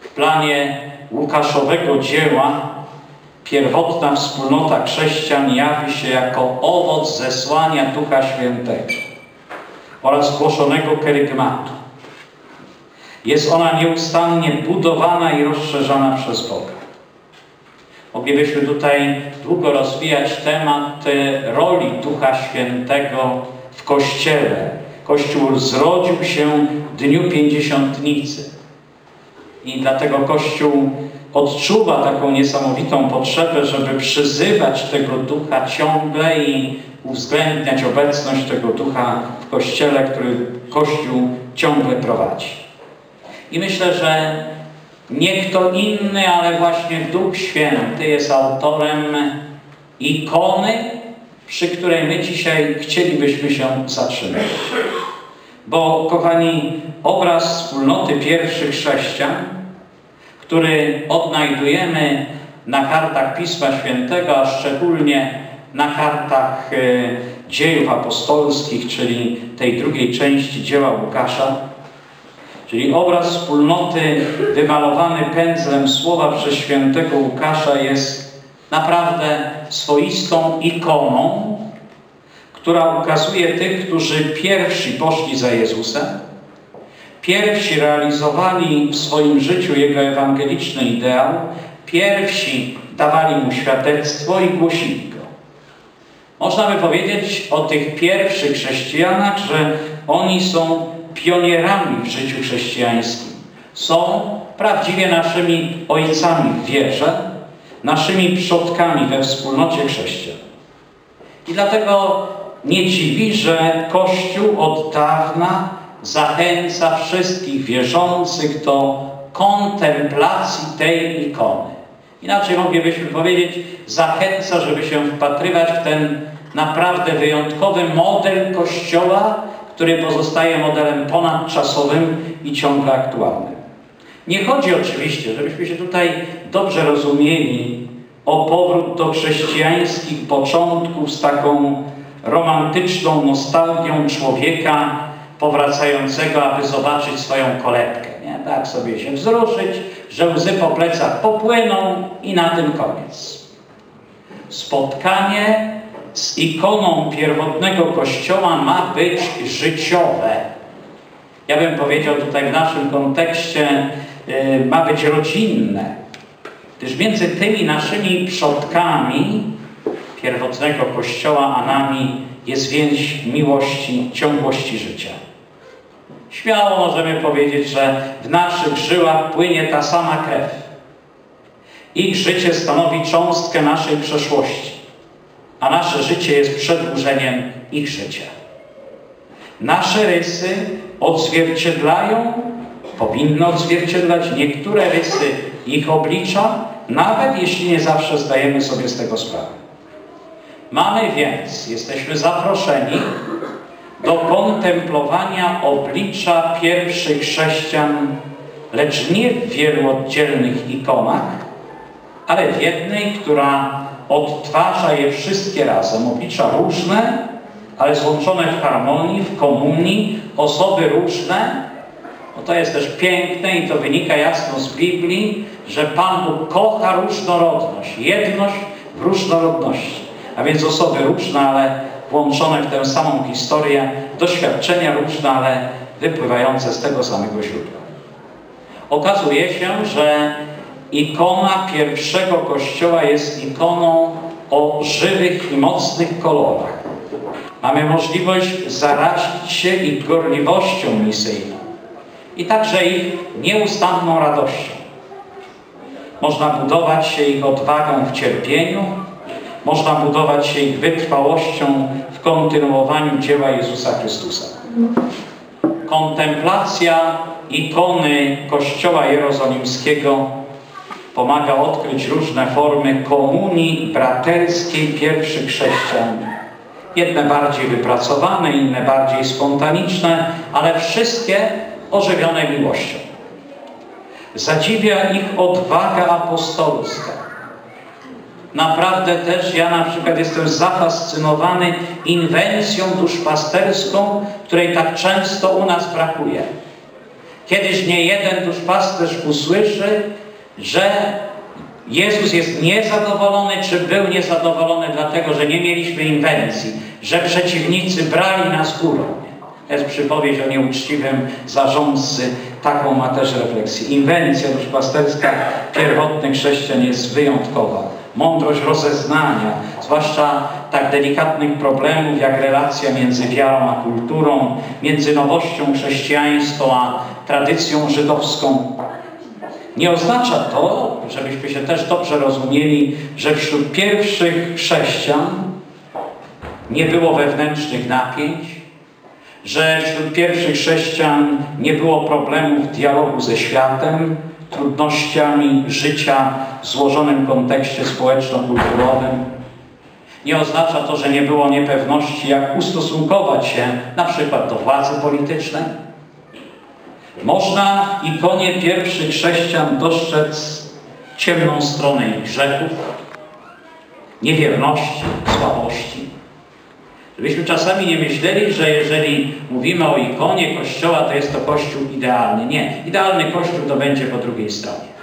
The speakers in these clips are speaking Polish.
W planie Łukaszowego dzieła pierwotna wspólnota chrześcijan jawi się jako owoc zesłania Ducha Świętego oraz głoszonego kerygmatu. Jest ona nieustannie budowana i rozszerzana przez Boga. Moglibyśmy tutaj długo rozwijać temat roli Ducha Świętego w Kościele. Kościół zrodził się w dniu Pięćdziesiątnicy. I dlatego Kościół odczuwa taką niesamowitą potrzebę, żeby przyzywać tego Ducha ciągle i uwzględniać obecność tego Ducha w Kościele, który Kościół ciągle prowadzi. I myślę, że nie kto inny, ale właśnie Duch Święty jest autorem ikony, przy której my dzisiaj chcielibyśmy się zatrzymać. Bo, kochani, obraz wspólnoty pierwszych chrześcijan, który odnajdujemy na kartach Pisma Świętego, a szczególnie na kartach e, dziejów apostolskich, czyli tej drugiej części dzieła Łukasza, czyli obraz wspólnoty wymalowany pędzlem słowa przez świętego Łukasza jest naprawdę swoistą ikoną, która ukazuje tych, którzy pierwsi poszli za Jezusem, pierwsi realizowali w swoim życiu Jego ewangeliczny ideał, pierwsi dawali Mu świadectwo i głosili Go. Można by powiedzieć o tych pierwszych chrześcijanach, że oni są pionierami w życiu chrześcijańskim. Są prawdziwie naszymi ojcami w wierze, naszymi przodkami we wspólnocie chrześcijan. I dlatego nie dziwi, że Kościół od dawna zachęca wszystkich wierzących do kontemplacji tej ikony. Inaczej moglibyśmy powiedzieć, zachęca, żeby się wpatrywać w ten naprawdę wyjątkowy model Kościoła, który pozostaje modelem ponadczasowym i ciągle aktualnym. Nie chodzi oczywiście, żebyśmy się tutaj dobrze rozumieli, o powrót do chrześcijańskich początków z taką romantyczną nostalgią człowieka powracającego, aby zobaczyć swoją kolebkę. Nie? Tak sobie się wzruszyć, że łzy po plecach popłyną i na tym koniec. Spotkanie z ikoną pierwotnego Kościoła ma być życiowe. Ja bym powiedział tutaj w naszym kontekście yy, ma być rodzinne. Gdyż między tymi naszymi przodkami pierwotnego Kościoła, a nami jest więź miłości, ciągłości życia. Śmiało możemy powiedzieć, że w naszych żyłach płynie ta sama krew. Ich życie stanowi cząstkę naszej przeszłości a nasze życie jest przedłużeniem ich życia. Nasze rysy odzwierciedlają, powinny odzwierciedlać niektóre rysy ich oblicza, nawet jeśli nie zawsze zdajemy sobie z tego sprawę. Mamy więc, jesteśmy zaproszeni do kontemplowania oblicza pierwszych chrześcijan, lecz nie w wielu oddzielnych ikonach, ale w jednej, która odtwarza je wszystkie razem. Oblicza różne, ale złączone w harmonii, w komunii, osoby różne. No to jest też piękne i to wynika jasno z Biblii, że Pan Bóg kocha różnorodność, jedność w różnorodności. A więc osoby różne, ale włączone w tę samą historię, doświadczenia różne, ale wypływające z tego samego źródła. Okazuje się, że ikona pierwszego kościoła jest ikoną o żywych i mocnych kolorach. Mamy możliwość zarazić się ich gorliwością misyjną i także ich nieustanną radością. Można budować się ich odwagą w cierpieniu, można budować się ich wytrwałością w kontynuowaniu dzieła Jezusa Chrystusa. Kontemplacja ikony Kościoła Jerozolimskiego pomaga odkryć różne formy komunii braterskiej pierwszych chrześcijan. Jedne bardziej wypracowane, inne bardziej spontaniczne, ale wszystkie ożywione miłością. Zadziwia ich odwaga apostolska. Naprawdę też ja na przykład jestem zafascynowany inwencją duszpasterską, której tak często u nas brakuje. Kiedyś nie jeden duszpasterz usłyszy, że Jezus jest niezadowolony, czy był niezadowolony dlatego, że nie mieliśmy inwencji, że przeciwnicy brali nas górą. To jest przypowieść o nieuczciwym zarządcy. Taką ma też refleksję. Inwencja duszpasterska pierwotnych chrześcijan jest wyjątkowa. Mądrość rozeznania, zwłaszcza tak delikatnych problemów jak relacja między wiarą a kulturą, między nowością chrześcijańską a tradycją żydowską. Nie oznacza to, żebyśmy się też dobrze rozumieli, że wśród pierwszych chrześcijan nie było wewnętrznych napięć, że wśród pierwszych chrześcijan nie było problemów dialogu ze światem, trudnościami życia w złożonym kontekście społeczno-kulturowym. Nie oznacza to, że nie było niepewności, jak ustosunkować się na przykład do władzy politycznej. Można ikonie pierwszych chrześcijan dostrzec ciemną stronę ich grzechów, niewierności, słabości. Żebyśmy czasami nie myśleli, że jeżeli mówimy o ikonie Kościoła, to jest to Kościół idealny. Nie. Idealny Kościół to będzie po drugiej stronie.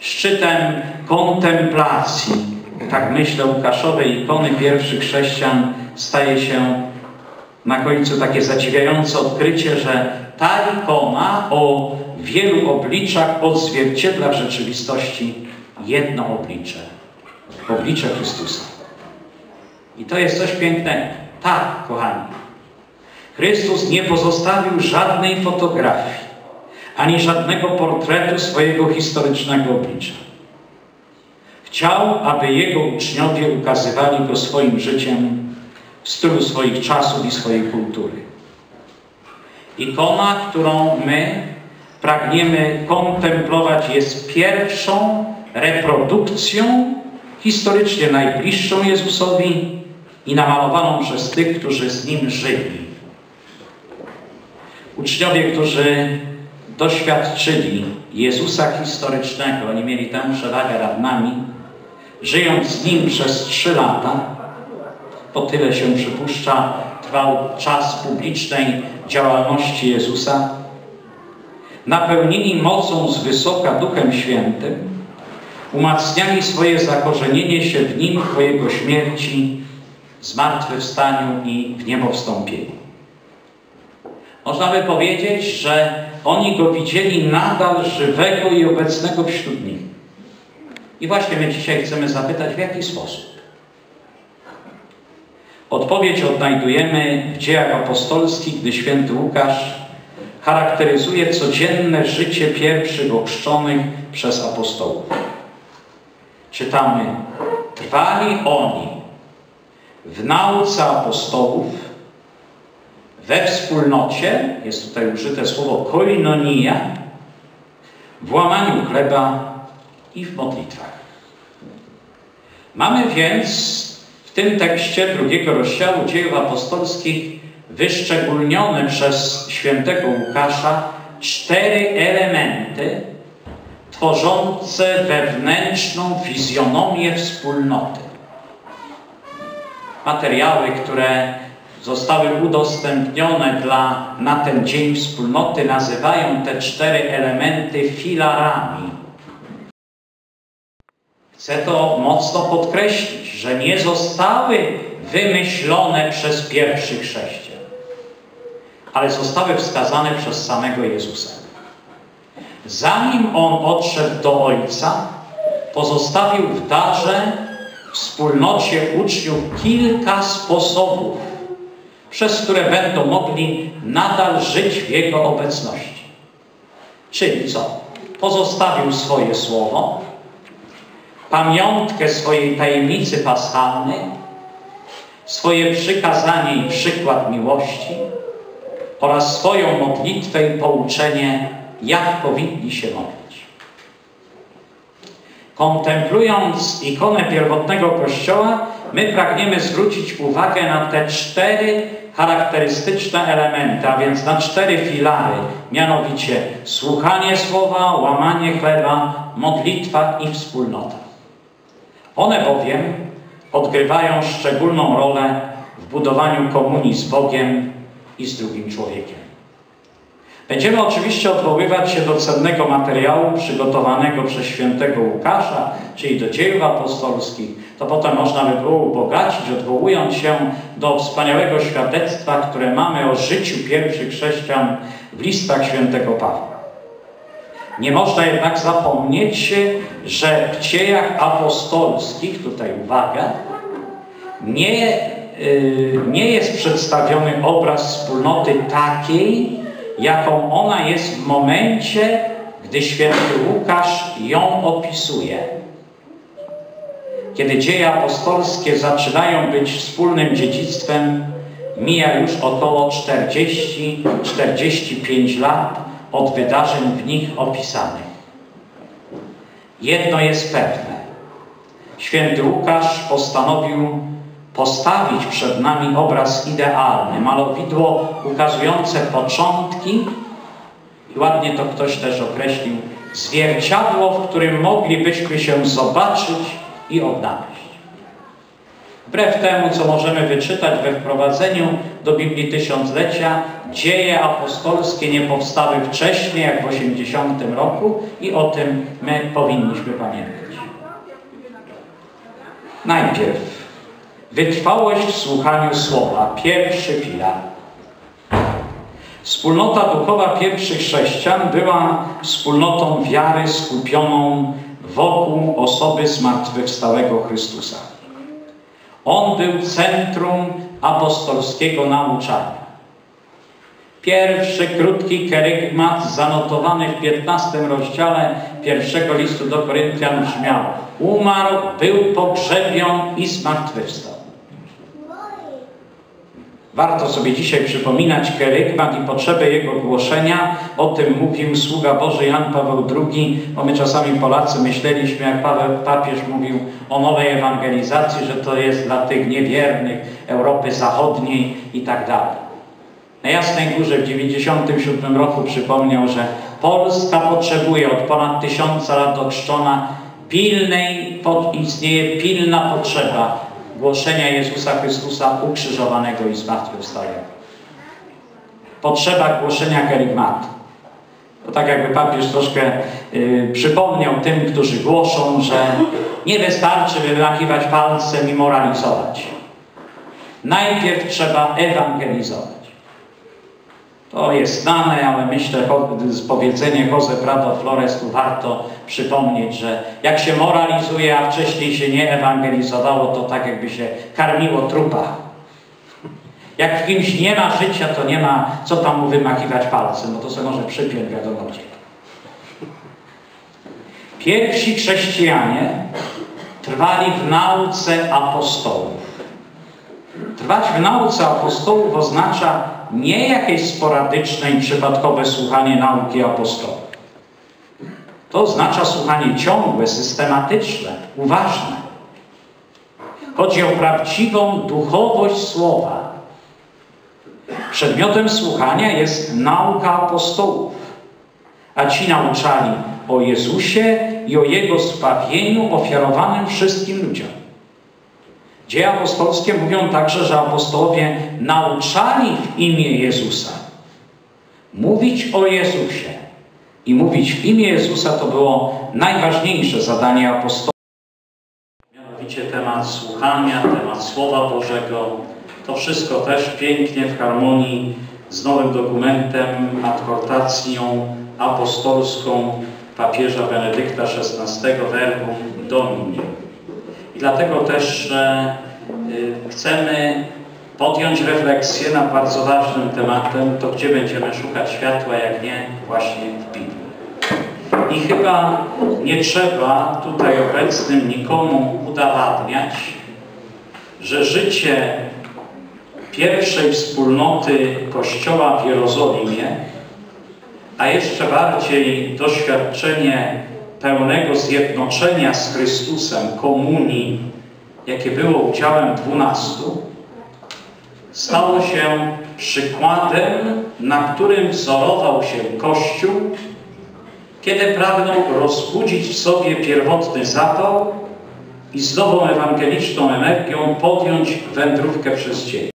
Szczytem kontemplacji, tak myślę, Łukaszowej ikony pierwszych chrześcijan staje się na końcu takie zadziwiające odkrycie, że ta ikona o wielu obliczach odzwierciedla w rzeczywistości jedno oblicze. Oblicze Chrystusa. I to jest coś pięknego. Tak, kochani. Chrystus nie pozostawił żadnej fotografii, ani żadnego portretu swojego historycznego oblicza. Chciał, aby Jego uczniowie ukazywali Go swoim życiem w stylu swoich czasów i swojej kultury. Ikona, którą my pragniemy kontemplować, jest pierwszą reprodukcją historycznie najbliższą Jezusowi i namalowaną przez tych, którzy z Nim żyli. Uczniowie, którzy doświadczyli Jezusa historycznego, oni mieli tę przewagę nad nami, żyjąc z Nim przez trzy lata, po tyle się przypuszcza, trwał czas publicznej działalności Jezusa, napełnili mocą z wysoka Duchem Świętym, umacniali swoje zakorzenienie się w Nim po Jego śmierci, zmartwychwstaniu i w niebo wstąpieniu. Można by powiedzieć, że oni Go widzieli nadal żywego i obecnego wśród nich. I właśnie my dzisiaj chcemy zapytać, w jaki sposób. Odpowiedź odnajdujemy w dziejach apostolskich, gdy święty Łukasz charakteryzuje codzienne życie pierwszych ochrzczonych przez apostołów. Czytamy, trwali oni w nauce apostołów, we wspólnocie, jest tutaj użyte słowo koinonia, w łamaniu chleba i w modlitwach. Mamy więc w tym tekście drugiego rozdziału dziejów apostolskich wyszczególnione przez świętego Łukasza cztery elementy tworzące wewnętrzną fizjonomię wspólnoty. Materiały, które zostały udostępnione dla, na ten Dzień Wspólnoty, nazywają te cztery elementy filarami. Chcę to mocno podkreślić, że nie zostały wymyślone przez pierwszych chrześcijan, ale zostały wskazane przez samego Jezusa. Zanim On odszedł do Ojca, pozostawił w darze wspólnocie uczniów kilka sposobów, przez które będą mogli nadal żyć w Jego obecności. Czyli co? Pozostawił swoje słowo, pamiątkę swojej tajemnicy paschalnej, swoje przykazanie i przykład miłości oraz swoją modlitwę i pouczenie, jak powinni się modlić. Kontemplując ikonę pierwotnego Kościoła, my pragniemy zwrócić uwagę na te cztery charakterystyczne elementy, a więc na cztery filary, mianowicie słuchanie słowa, łamanie chleba, modlitwa i wspólnota. One bowiem odgrywają szczególną rolę w budowaniu komunii z Bogiem i z drugim człowiekiem. Będziemy oczywiście odwoływać się do cennego materiału przygotowanego przez świętego Łukasza, czyli do dziejów apostolskich. To potem można by było ubogacić, odwołując się do wspaniałego świadectwa, które mamy o życiu pierwszych chrześcijan w listach świętego Pawła. Nie można jednak zapomnieć, że w dziejach apostolskich, tutaj uwaga, nie, yy, nie jest przedstawiony obraz wspólnoty takiej, jaką ona jest w momencie, gdy święty Łukasz ją opisuje. Kiedy dzieje apostolskie zaczynają być wspólnym dziedzictwem, mija już około 40-45 lat od wydarzeń w nich opisanych. Jedno jest pewne. Święty Łukasz postanowił postawić przed nami obraz idealny, malowidło ukazujące początki i ładnie to ktoś też określił, zwierciadło, w którym moglibyśmy się zobaczyć i odnaleźć. Wbrew temu, co możemy wyczytać we wprowadzeniu do Biblii Tysiąclecia, dzieje apostolskie nie powstały wcześniej, jak w 80 roku i o tym my powinniśmy pamiętać. Najpierw wytrwałość w słuchaniu słowa, pierwszy filar. Wspólnota duchowa pierwszych chrześcijan była wspólnotą wiary skupioną wokół osoby zmartwychwstałego Chrystusa. On był centrum apostolskiego nauczania. Pierwszy krótki kerygmat zanotowany w 15 rozdziale pierwszego listu do Koryntian brzmiał Umarł, był pogrzebion i zmartwychwstał. Warto sobie dzisiaj przypominać kerygmat i potrzebę jego głoszenia. O tym mówił sługa Boży Jan Paweł II, bo my czasami Polacy myśleliśmy, jak Paweł, papież mówił o nowej ewangelizacji, że to jest dla tych niewiernych Europy Zachodniej i tak dalej. Na Jasnej Górze w 1997 roku przypomniał, że Polska potrzebuje od ponad tysiąca lat ochrzczona pilnej, pod, istnieje pilna potrzeba głoszenia Jezusa Chrystusa ukrzyżowanego i zmartwychwstałego. Potrzeba głoszenia kerygmatu. To tak jakby papież troszkę y, przypomniał tym, którzy głoszą, że nie wystarczy wymachiwać palcem i moralizować. Najpierw trzeba ewangelizować. To jest znane, ale myślę, z powiedzenie Jose Prado Flores tu warto przypomnieć, że jak się moralizuje, a wcześniej się nie ewangelizowało, to tak jakby się karmiło trupa. Jak w kimś nie ma życia, to nie ma co tam mu wymachiwać palcem, bo to sobie może przypiąć wiadomo gdzie. Pierwsi chrześcijanie trwali w nauce apostołów. Trwać w nauce apostołów oznacza nie jakieś sporadyczne i przypadkowe słuchanie nauki apostołów. To oznacza słuchanie ciągłe, systematyczne, uważne. Chodzi o prawdziwą duchowość słowa. Przedmiotem słuchania jest nauka apostołów, a ci nauczali o Jezusie i o Jego zbawieniu ofiarowanym wszystkim ludziom. Dzieje apostolskie mówią także, że apostołowie nauczali w imię Jezusa. Mówić o Jezusie i mówić w imię Jezusa to było najważniejsze zadanie apostołów. Mianowicie temat słuchania, temat Słowa Bożego. To wszystko też pięknie w harmonii z nowym dokumentem, adhortacją apostolską papieża Benedykta XVI Verbum Domini. I dlatego też e, chcemy podjąć refleksję nad bardzo ważnym tematem, to gdzie będziemy szukać światła, jak nie właśnie w Biblii. I chyba nie trzeba tutaj obecnym nikomu udowadniać, że życie pierwszej wspólnoty Kościoła w Jerozolimie, a jeszcze bardziej doświadczenie pełnego zjednoczenia z Chrystusem, komunii, jakie było udziałem dwunastu, stało się przykładem, na którym wzorował się Kościół, kiedy pragnął rozbudzić w sobie pierwotny zapał i z nową ewangeliczną energią podjąć wędrówkę przez dzień.